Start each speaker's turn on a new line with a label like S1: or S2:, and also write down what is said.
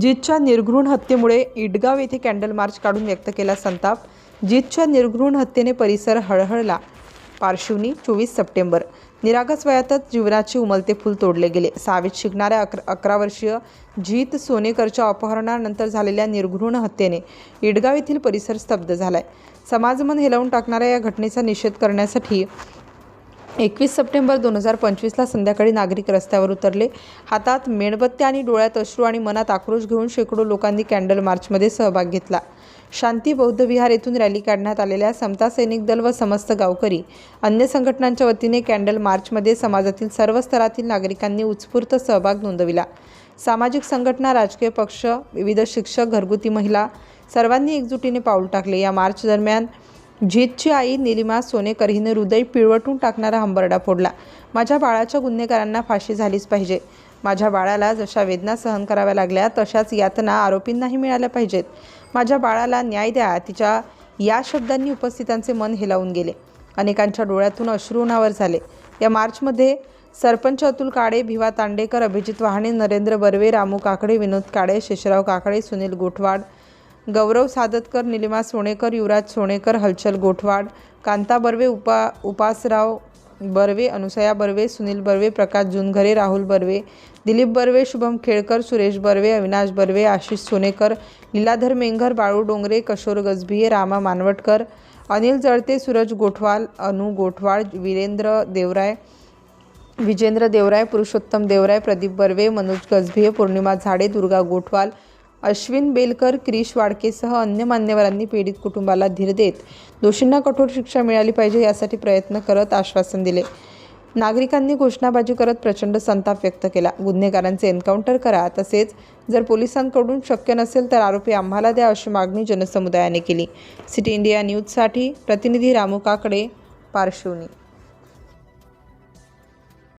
S1: जीतच्या निर्घृण हत्येमुळे इडगाव येथे कॅन्डल मार्च काढून व्यक्त केला संताप. जीतच्या निर्घृण हत्येने परिसर हळहळला. पार्श्वनी चोवीस सप्टेंबर. निरागस वयातच जीवनाचे उमलते फूल तोडले गेले. सहावीत शिकणाऱ्या अकरा अकरा वर्षीय जीत सोनेकरच्या अपहरणानंतर झालेल्या निर्घृण हत्येने इडगाव येथील परिसर स्तब्ध झालाय. समाजमन हेलावून टाकणाऱ्या या घटनेचा निषेध करण्यासाठी एकवीस सप्टेंबर दोन हजार पंचवीसला संध्याकाळी नागरिक रस्त्यावर उतरले. हातात मेणबत्त्या आणि डोळ्यात अश्रू आणि मनात आक्रोश घेऊन शेकडो लोकांनी कॅन्डल मार्चमध्ये सहभाग घेतला. शांती बौद्ध विहार येथून रॅली काढण्यात आलेल्या समता सैनिक दल व समस्त गावकरी अन्य संघटनांच्या वतीने कॅन्डल मार्चमध्ये समाजातील सर्व स्तरातील नागरिकांनी उत्स्फूर्त सहभाग नोंदविला. सामाजिक संघटना राजकीय पक्ष विविध शिक्षक घरगुती महिला सर्वांनी एकजुटीने पाऊल टाकले. या मार्च दरम्यान जीतची आई निलिमा सोनेकर हिने हृदय पिळवटून टाकणारा हंबरडा फोडला. माझ्या बाळाच्या गुन्हेगारांना फाशी झालीच पाहिजे. माझ्या बाळाला जशा वेदना सहन कराव्या लागल्या तशाच यातना आरोपींनाही मिळाल्या पाहिजेत. माझ्या बाळाला न्याय द्या तिच्या या शब्दांनी उपस्थितांचे मन हेलावून गेले. अनेकांच्या डोळ्यातून अश्रू अनावर झाले. या मार्चमध्ये सरपंच अतुल काळे भिवा तांडेकर अभिजित वाहणे नरेंद्र बर्वे रामू काकडे विनोद काळे शेषराव काकडे सुनील गोठवाड गौरव सादतकर निलिमा सोनेकर युवराज सोनेकर हलचल गोठवाड कांता बर्वे उपा उपासराव बर्वे अनुसया बर्वे सुनील बर्वे प्रकाश जुनघरे राहुल बर्वे दिलीप बर्वे शुभम खेळकर सुरेश बर्वे अविनाश बर्वे आशिष सोनेकर लीलाधर मेंघर बाळू डोंगरे कशोर गजभिये रामा मानवटकर अनिल जळते सूरज गोठवाल अनु गोठवाळ वीरेंद्र देवराय विजेंद्र देवराय पुरुषोत्तम देवराय प्रदीप बर्वे मनोज गजभिये पौर्णिमा झाडे दुर्गा गोठवाल अश्विन बेलकर क्रिश वाडकेसह अन्य मान्यवरांनी पीडित कुटुंबाला धीर देत दोषींना कठोर शिक्षा मिळाली पाहिजे यासाठी प्रयत्न करत आश्वासन दिले. नागरिकांनी घोषणाबाजी करत प्रचंड संताप व्यक्त केला. गुन्हेगारांचे एन्काउंटर करा. तसेच जर पोलिसांकडून शक्य नसेल तर आरोपी आम्हाला द्या अशी मागणी जनसमुदायाने केली. सिटी इंडिया न्यूजसाठी प्रतिनिधी रामू काकडे पार्श्वनी.